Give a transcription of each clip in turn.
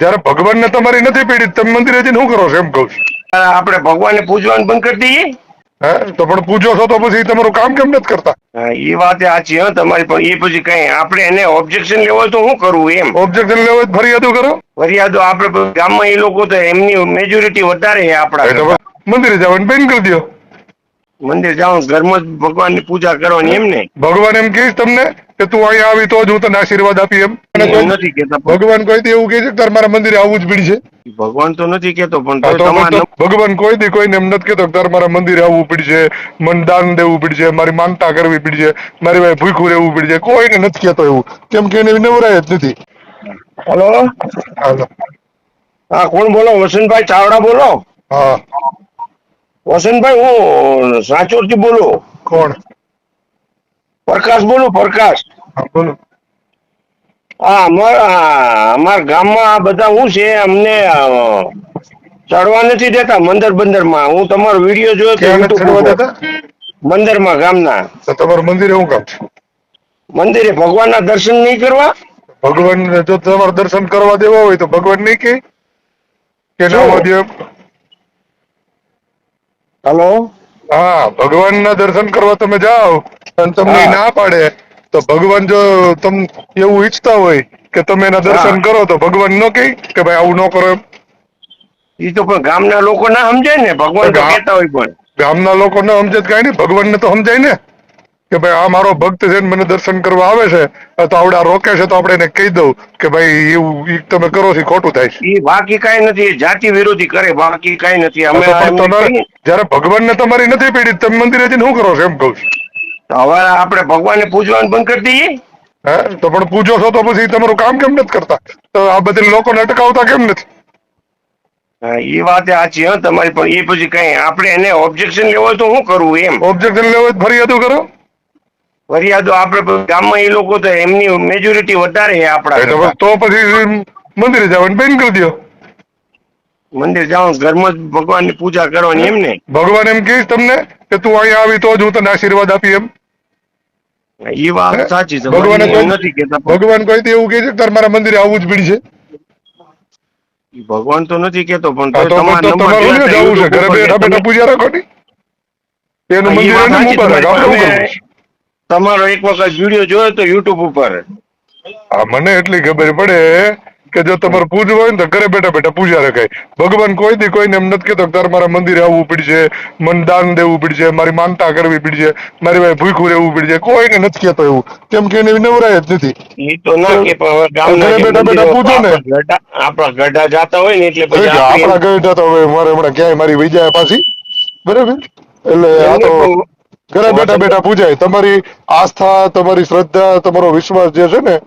જયારે ભગવાનને તમારી નથી પીડિત તમે મંદિરે જઈને શું કરો છો એમ કહું છું. આપણે ભગવાનને પૂજવાનું બંધ કરી દઈએ. હે? તો પણ પૂજો છો તો પછી તમારું કામ કેમ નથી કરતા? એ વાત સાચી હો તમારી પણ એ પછી કઈ આપણે એને ઓબ્જેક્શન લેવો તો શું કરવું એમ. ઓબ્જેક્શન લેવો ફરિયાદો કરો. ફરિયાદો આપણે ગામમાં એ લોકો તો એમની મેજોરિટી વધારે છે આપણા મંદિરે જવાનું બંધ કરી દો મંદિર જાઓ ઘરમાં ભગવાનની પૂજા કરવાની એમ ને. ભગવાન એમ કહીશ તમને કે તું અહીંયા આવી તો જ હું તને આશીર્વાદ આપી એમ. નથી કેતા ભગવાન કોઈ દી એવું કહે છે કે તારે મારા મંદિરે આવવું જ પડશે ભગવાન તો નથી કેતો પણ ભગવાન કોઈ દી કોઈને એમ નથી કેતો કે તારે મારા મંદિરે આવવું પડશે મન દાન દેવું પડશે મારી માનતા કરવી પડશે મારી ભાઈ ભૂખું રહેવું પડશે કોઈને નથી કેતો એવું. કેમ કે એને નવરાય જ નથી. હલો? હાલો. હા કોણ બોલો? વસંતભાઈ ચાવડા બોલો? હા. વસંતભાઈ હું સાચોરથી બોલું. કોણ? પ્રકાશ બોલું પ્રકાશ. બોલો. હા અમારા અમારા ગામમાં આ બધા શું છે અમને ચડવા નથી દેતા મંદર બંદરમાં હું તમારો વીડિયો જોયો તો મંદિરમાં ગામના. તમારું મંદિરે શું કામ છે? મંદિરે ભગવાનના દર્શન નહીં કરવા? ભગવાન જો તમારે દર્શન કરવા દેવા હોય તો ભગવાન નહીં કે? કે ના? હલો? હા ભગવાન ના દર્શન કરવા તમે જાઓ અને તમને ના પાડે. તો ભગવાન જો તમ એવું ઈચ્છતા હોય કે તમે એના દર્શન કરો તો ભગવાન નો કહે કે ભાઈ આવું ન કરો એમ? એ તો પણ ગામના લોકો ના સમજે ને ભગવાન તો કહેતા હોય પણ. ગામના લોકો ના સમજે કઈ નહીં ભગવાનને તો સમજાય ને. કે ભાઈ આ મારો ભક્ત છે ને મને દર્શન કરવા આવે છે તો આવડે રોકે છે તો આપણે એને કહી દઉં કે ભાઈ એવું ઈ તમે કરો છો ખોટું થાય છે. એ બાકી કઈ નથી જાતિ વિરોધી કરે બાકી કઈ નથી. અમે જયારે ભગવાન એમને તમારે નથી પીડી તમે મંદિરે જઈને શું કરો છો એમ કઉ છું. હવે આપણે ભગવાનને પૂજવાનું બંધ કરી દઈએ. હે? તો પણ પૂજો છો તો પછી તમારું કામ કેમ નથી કરતા? તો આ બધી લોકોને અટકાવતા કેમ નથી? હા, એ વાત સાચી હા તમારી પણ. એ પછી કઈ આપણે એને ઓબ્જેક્શન લેવો તો શું કરવું એમ. ઓબ્જેક્શન લેવો ફરિયાદો કરો. ફરિયાદો આપણે ગામમાં એ લોકો તો એમની મેજોરિટી વધારે છે આપણા તો પછી મંદિરે જવાનું બંધ કરી દો મંદિર જાઓ ઘરમાં જ ભગવાનની પૂજા કરવાની એમ ને. ભગવાન એમ કહીશ તમને કે તું અહીંયા આવી તો જ હું તને આશીર્વાદ આપી એમ એ વાત સાચી છે ભગવાન નથી કેતા ભગવાન કોઈ તે એવું કહે છે કે તારે મારા મંદિરે આવવું જ પડી છે ભગવાન તો નથી કેતો પણ તમારા જવું છે ઘરે બેઠા બેઠા પૂજા રાખો ને એનું મંદિર એને. આપણે છે? તમારો એક વખત વીડિયો જોયો તો યુટ્યુબ ઉપર હા મને એટલી ખબર પડે કે જો તમારે પૂજવું હોય ને તો ઘરે બેઠા બેઠા પૂજા રખાય. ભગવાન કોઈ દી કોઈને એમ નથી કેતો તારે મારા મંદિરે આવવું પડશે મને દાન દેવું પડશે મારી માનતા કરવી પડશે મારી ભાઈ ભૂખું રહેવું પડશે કોઈને નથી કેતો એવું. કેમ કે એને નવરાય જ નથી. એ તો ના કે પણ ઘરે બેઠા બેઠા પૂજો ને. આપણા ગઢા જાતા હોય ને એટલે પછી આપણા ગઢા જાતા હોય મારે હમણાં ક્યાંય મારી વહી પાછી. બરાબર? એટલે આ તો ઘરે બેઠા બેઠા પૂજાય. તમારી આસ્થા તમારી શ્રદ્ધા તમારો વિશ્વાસ જે છે ને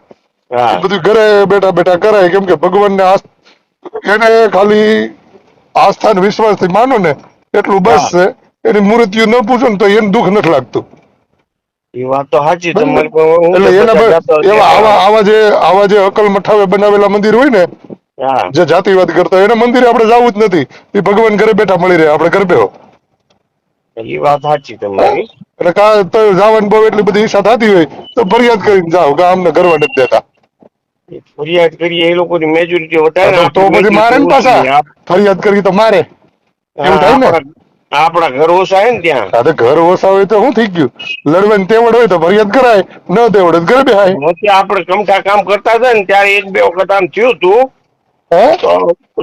બધું ઘરે બેઠા બેઠા કરાય કેમ કે ભગવાનને એને ખાલી આસ્થા ને વિશ્વાસથી માનો ને એટલું બસ છે. એની મૂર્તિઓ ન પૂછો ને તો એને દુઃખ નથી લાગતું. એ વાત તો સાચી બરાબર? તમારી પણ હું એટલે એના બધા પર જાતા હોય એવા આવા આવા જે આવા જે અકલ મઠાવે બનાવેલા મંદિર હોય ને જે જાતિવાદ કરતા હોય એના મંદિરે આપણે જવું જ નથી. એ ભગવાન ઘરે બેઠા મળી રહે આપણે ઘરે બેહો. એ વાત સાચી તમારી. એટલે કા તો જવાની બહુ એટલી બધી ઈચ્છા થતી હોય તો ફરિયાદ કરીને જાઓ કે અમને ઘરવા નથી દેતા. ફરિયાદ કરીએ એ લોકોની મેજોરિટી વધારે તો- પછી મારે ને પાછા? ફરિયાદ કરી તો મારે. એવું થાય ને? આપણા ઘર ઓછા હોય ને ત્યાં. ઘર ઓછા હોય તો શું થઈ ગયું? લડવાની તેવડ હોય તો ફરિયાદ કરાય ન તેવડ ઘર બેહાય. પછી આપણે કમઠા કામ કરતા હતા ને ત્યારે એક બે વખત આમ થયું હતું.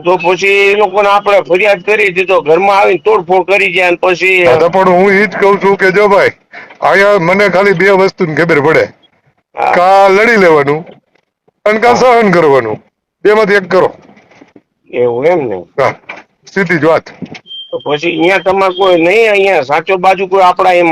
તો પછી એ લોકોને આપણે ફરિયાદ કરી દીધો ઘરમાં આવીને તોડફોડ કરી જાય પછી પણ હું એ જ કઉ છું કે જો ભાઈ અહીંયા મને ખાલી બે વસ્તુની ખબર પડે. કા લડી લેવાનું અને કરવાનું? બેમાંથી એક કરો. એવું એમ ને? હા. સીધી જ વાત. તો પછી અહીંયા તમારે કોઈ નહીં અહીંયા સાચો બાજુ કોઈ આપણા એમ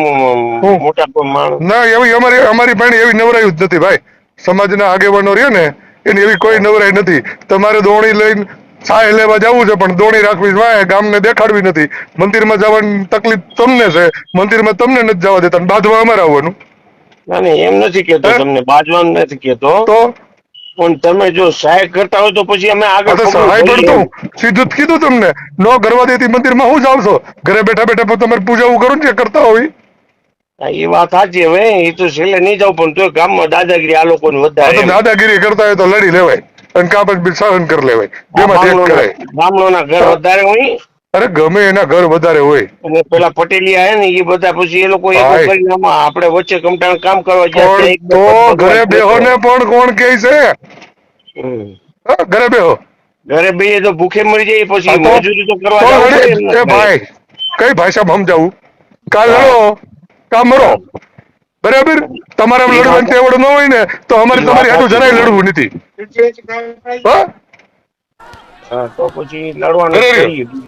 મોટા કોઈ માણસ? ના એવી અમારી અમારી પાસે એવી નવરાઈ જ નથી ભાઈ. સમાજના આગેવાનો રહ્યો ને એની એવી કોઈ નવરાઈ નથી. તમારે દોણી લઈને સાય લેવા જવું છે પણ દોણી રાખવી વાંહે ગામને દેખાડવી નથી. મંદિરમાં જવાની તકલીફ તમને છે મંદિરમાં તમને નથી જવા દેતા બાજવા બાંધવા અમારે આવવાનું. ના એમ નથી કેતો તમને બાજવાનું નથી કેતો. તો? પણ તમે જો સહાય કરતા હોય તો પછી અમે આગળ સહાય ભરીએ. સીધું કીધું તમને નો ગરવા દેતી મંદિરમાં હું જ છો? ઘરે બેઠા બેઠા પણ તમારે પૂજા હું કરું ને કરતા હોય. એ વાત સાચી હવે એ તો છેલ્લે નહીં જાવ પણ તો ગામમાં દાદાગીરી આ તો વધારે દાદાગીરી કરતા હોય તો લડી લેવાય અને કાપડ પછી સહન કરી લેવાય. બેમાં એક ગામડો ના ઘર વધારે હોય અરે ગમે એના ઘર વધારે હોય. અને પેલા પટેલિયા હે ને એ બધા પછી એ લોકો આપણે વચ્ચે કમટાણ કામ કરવા એક તો ઘરે બેહો ને પણ કોણ કે છે? ઘરે બેહો. ઘરે બેહીએ તો ભૂખે મરી જાય પછી મજૂરી તો કરવા ભાઈ કઈ ભાષામાં સમજાવું? કાલ લડો કા મરો બરાબર? તમારે લડવાની તેવડ ન હોય ને તો અમારે તમારી હાટું જરાય લડવું નથી. હા? હા, તો પછી લડવાનું